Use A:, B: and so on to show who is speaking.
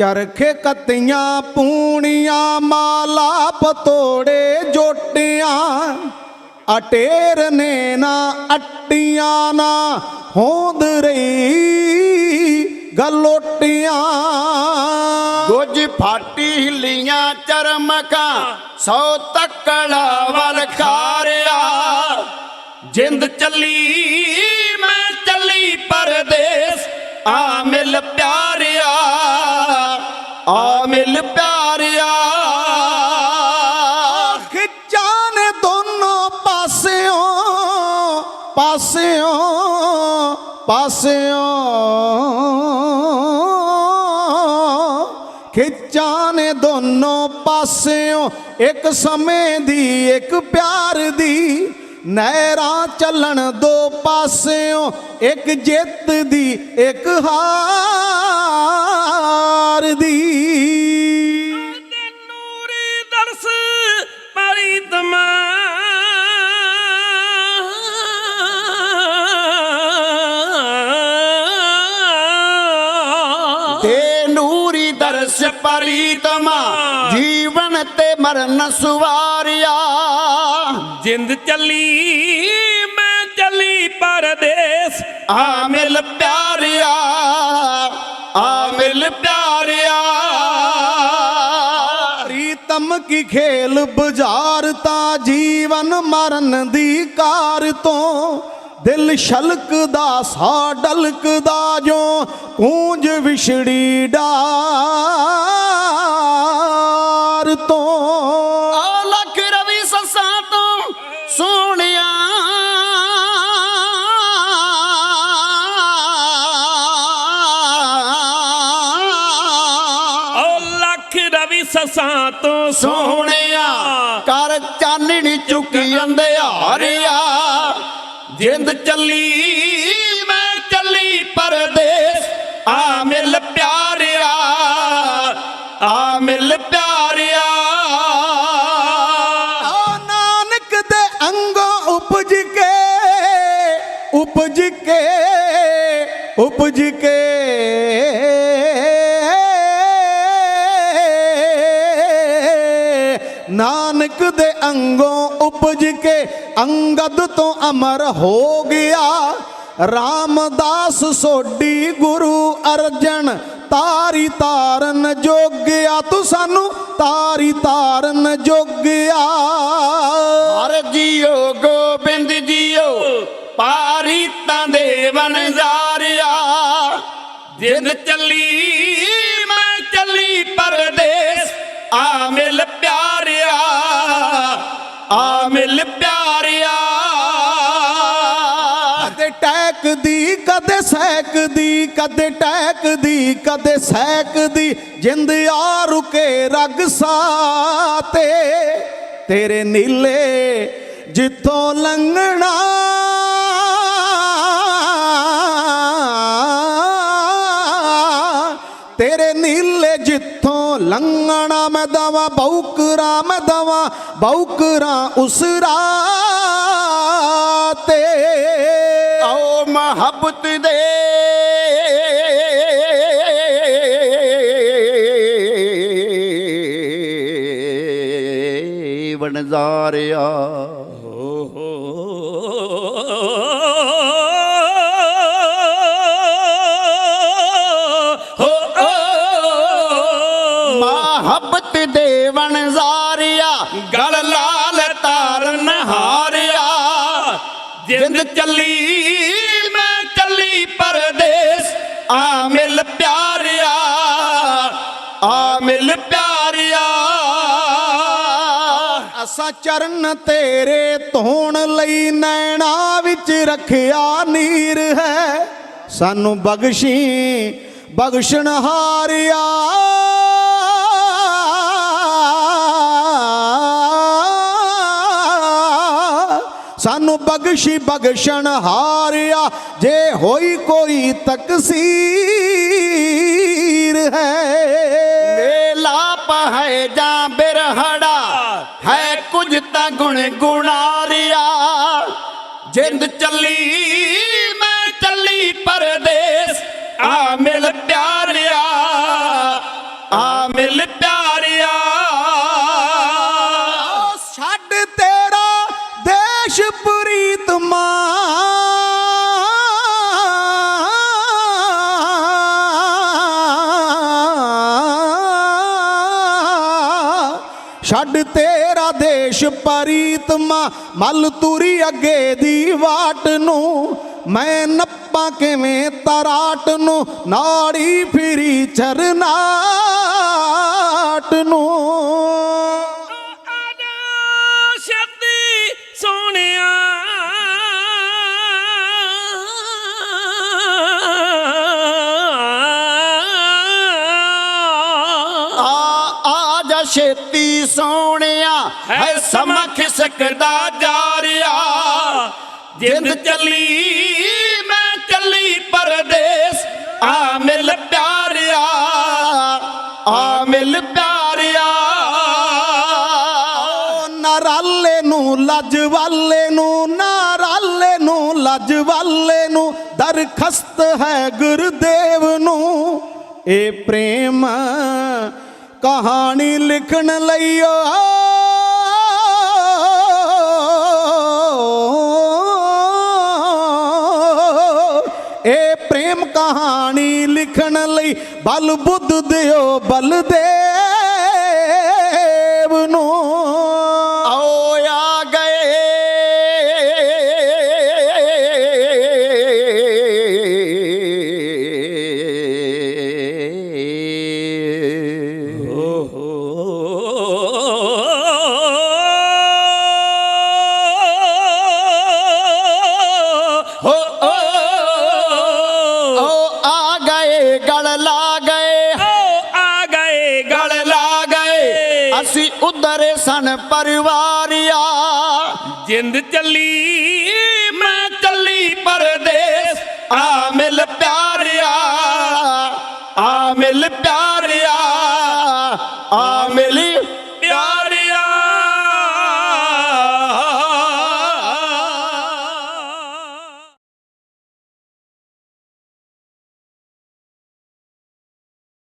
A: ਚਰਖੇ ਕੱਤੀਆਂ ਪੂਣੀਆਂ, ਮਾਲਾ ਪਤੋੜੇ, ਜੋਟੀਆਂ। ਅਟੇਰ ਨੇ ਨਾ, ਅੱਟੀਆਂ ਨਾ, ਹੋਂਦ ਰਹੀ ਗਲੋਟੀਆਂ।
B: ਗੁੱਜ ਫਾਟੀ ਹਿੱਲੀਆਂ ਚਰਮਕਾਂ ਸੌ ਤੱਕੜਾ ਵਲ ਖਾਰਿਆ। ਜਿੰਦ ਚੱਲੀ, ਮੈਂ ਚੱਲੀ ਪਰਦੇਸ, ਆ ਮਿਲ ਪਿਆ ਆ ਮਿਲ ਪਿਆਰਿਆ।
A: ਖਿੱਚਾਂ ਨੇ ਦੋਨੋਂ ਪਾਸਿਓਂ ਪਾਸਿਓਂ ਪਾਸਿਓਂ। ਖਿੱਚਾਂ ਨੇ ਦੋਨੋਂ ਪਾਸਿਓਂ, ਇੱਕ ਸਮੇਂ ਦੀ, ਇੱਕ ਪਿਆਰ ਦੀ। ਨਹਿਰਾਂ ਚੱਲਣ ਦੋ ਪਾਸਿਓਂ, ਇੱਕ ਜਿੱਤ ਦੀ, ਇੱਕ ਹਾਰ। ਦੀ
C: ਤੇ ਨੂਰੀ ਦਰਸ ਪਰੀ ਤਮਾ।
B: ਤੇ ਨੂਰੀ ਦਰਸ ਪਰੀਤਮਾ ਜੀਵਨ ਤੇ ਮਰਨ ਸੁਵਾਰਿਆ।
C: ਜਿੰਦ ਚੱਲੀ ਮੈਂ ਚੱਲੀ ਪਰਦੇਸ।
B: ਆ ਮਿਲ ਪਿਆਰਿਆ ਆ ਮਿਲ ਪਿਆਰਿਆ
A: ਪ੍ਰੀਤਮ ਕੀ ਖੇਲ ਬਾਜ਼ਾਰ ਤਾਂ ਜੀਵਨ ਮਰਨ ਦੀ ਕਾਰ ਤੋਂ। ਦਿਲ ਛਲਕਦਾ ਸਾ ਡਲਕਦਾ ਜੋ ਕੂੰਜ ਵਿਛੜੀ ਡਾਰ ਤੋਂ।
B: ਆ ਲੱਖ ਰਵੀ ਸੱਸਾਂ ਤੋਂ ਸੋਹਣਿਆ
C: ਸਸਾਂ ਤੋਂ
B: ਸੋਹਣਿਆ ਕਰ ਚਾਨਣੀ ਚੁੱਕੀ ਅੰਧਿਆਰਿਆ ਜਿੰਦ ਚੱਲੀ ਮੈਂ ਚੱਲੀ ਪਰਦੇਸ। ਆ ਮਿਲ ਪਿਆਰਿਆ ਆ ਮਿਲ ਪਿਆਰਿਆ।
A: ਆ ਨਾਨਕ ਦੇ ਅੰਗੋਂ ਉਪਜ ਕੇ ਉਪਜ ਕੇ ਉਪਜ ਕੇ। ਨਾਨਕ ਦੇ ਅੰਗੋਂ ਉਪਜ ਕੇ ਅੰਗਦ ਤੋਂ ਅਮਰ ਹੋ ਗਿਆ। ਰਾਮਦਾਸ ਸੋਢੀ ਗੁਰੂ ਅਰਜਨ, ਤਾਰੀ ਤਾਰਨ ਜੋਗਿਆ। ਤੂੰ ਸਾਨੂੰ ਤਾਰੀ ਤਾਰਨ ਜੋਗਿਆ।
B: ਹਰ ਜੀਓ ਗੋਬਿੰਦ ਜੀਓ, ਪਾਰੀ ਤਾਂ ਦੇ ਵਨਜ਼ਾਰਿਆ ਜਿੰਦ ਚੱਲੀ, ਮੈਂ ਚੱਲੀ ਪਰਦੇਸ, ਆ ਮਿਲ ਪਿਆ ਆ ਮਿਲ ਪਿਆਰਿਆ।
A: ਕਦੇ ਟੈਕਦੀ, ਕਦੇ ਸੈਕਦੀ ਕਦੇ ਟੈਕਦੀ, ਕਦੇ ਸੈਕਦੀ ਜਿੰਦ ਆ ਰੁਕੇ ਰਗ ਸਾਤੇ। ਤੇਰੇ ਨੀਲੇ ਜਿੱਥੋਂ ਲੰਘਣਾ। ਤੇਰੇ ਨੀਲੇ ਜਿੱਥੋਂ ਲੰਘਣਾ ਮੈਂ ਦਵਾ ਬੌਕਰਾ ਮੈਂ ਦਵਾ ਬੌਕਰਾ ਉਸ ਰਾਤੇ।
B: ਆਓ ਮੁਹੱਬਤ ਦੇ ਵਣਜ਼ਾਰਿਆ। ਮੁਹੱਬਤ ਦੇ ਵਣਜ਼ਾਰਿਆ ਗਲ ਲਾਲ ਤਾਰਨ ਹਾਰਿਆ। ਜਿੰਦ ਚੱਲੀ, ਮੈਂ ਚੱਲੀ ਪਰਦੇਸ, ਆ ਮਿਲ ਪਿਆਰਿਆ, ਆ ਮਿਲ ਪਿਆਰਿਆ।
A: ਅਸਾਂ ਚਰਨ ਤੇਰੇ ਧੋਣ ਲਈ ਨੈਣਾ ਵਿੱਚ ਰੱਖਿਆ ਨੀਰ ਹੈ। ਸਾਨੂੰ ਬਖਸ਼ੀ, ਬਖਸ਼ਣ ਹਾਰਿਆ। ਬਖਸ਼ੀ ਬਖਸ਼ਣ ਹਾਰਿਆ, ਜੇ ਹੋਈ ਕੋਈ ਤਕਸੀਰ ਹੈ।
B: ਮੇਲਾਪ ਹੈ ਜਾਂ ਬਿਰਹੜਾ, ਹੈ ਕੁਝ ਤਾਂ ਗੁਣ ਗੁਣਾਰਿਆ। ਜਿੰਦ ਚੱਲੀ
A: ਤੇਰਾ ਦੇਸ਼ ਪਰੀਤਮਾ, ਮਲ ਤੁਰੀ ਅੱਗੇ ਦੀ ਵਾਟ ਨੂੰ। ਮੈਂ ਨੱਪਾਂ ਕਿਵੇਂ ਤਰਾਟ ਨੂੰ, ਨਾੜੀ ਫਿਰੀ
C: ਚਰਨਾ ਛੇਤੀ ਸੋਹਣਿਆ
B: ਹੈ ਸਮਾਂ ਖਿਸਕਦਾ ਜਾ ਰਿਹਾ। ਜਿੰਦ ਚੱਲੀ ਮੈਂ ਚੱਲੀ ਪਰਦੇਸ। ਆ ਮਿਲ ਪਿਆਰਿਆ ਆ ਮਿਲ ਪਿਆਰਿਆ।
A: ਨਰਾਲੇ ਨੂੰ ਲੱਜ ਵਾਲੇ ਨੂੰ ਨਰਾਲੇ ਨੂੰ ਲੱਜ ਵਾਲੇ ਨੂੰ ਦਰਖਸਤ ਹੈ ਗੁਰਦੇਵ ਨੂੰ। ਇਹ ਪ੍ਰੇਮ ਕਹਾਣੀ ਲਿਖਣ ਲਈ ਓ ਇਹ ਪ੍ਰੇਮ ਕਹਾਣੀ ਲਿਖਣ ਲਈ ਬਲ ਬੁੱਧ ਦਿਓ ਬਲਦੇਵ
B: ਸੀ ਉਧਰ ਸਨ ਪਰਿਵਾਰਿਆ।
C: ਜਿੰਦ ਚੱਲੀ,
B: ਮੈਂ ਚੱਲੀ ਪਰਦੇਸ। ਆ ਮਿਲ ਪਿਆਰਿਆ, ਆ ਮਿਲ ਪਿਆਰਿਆ।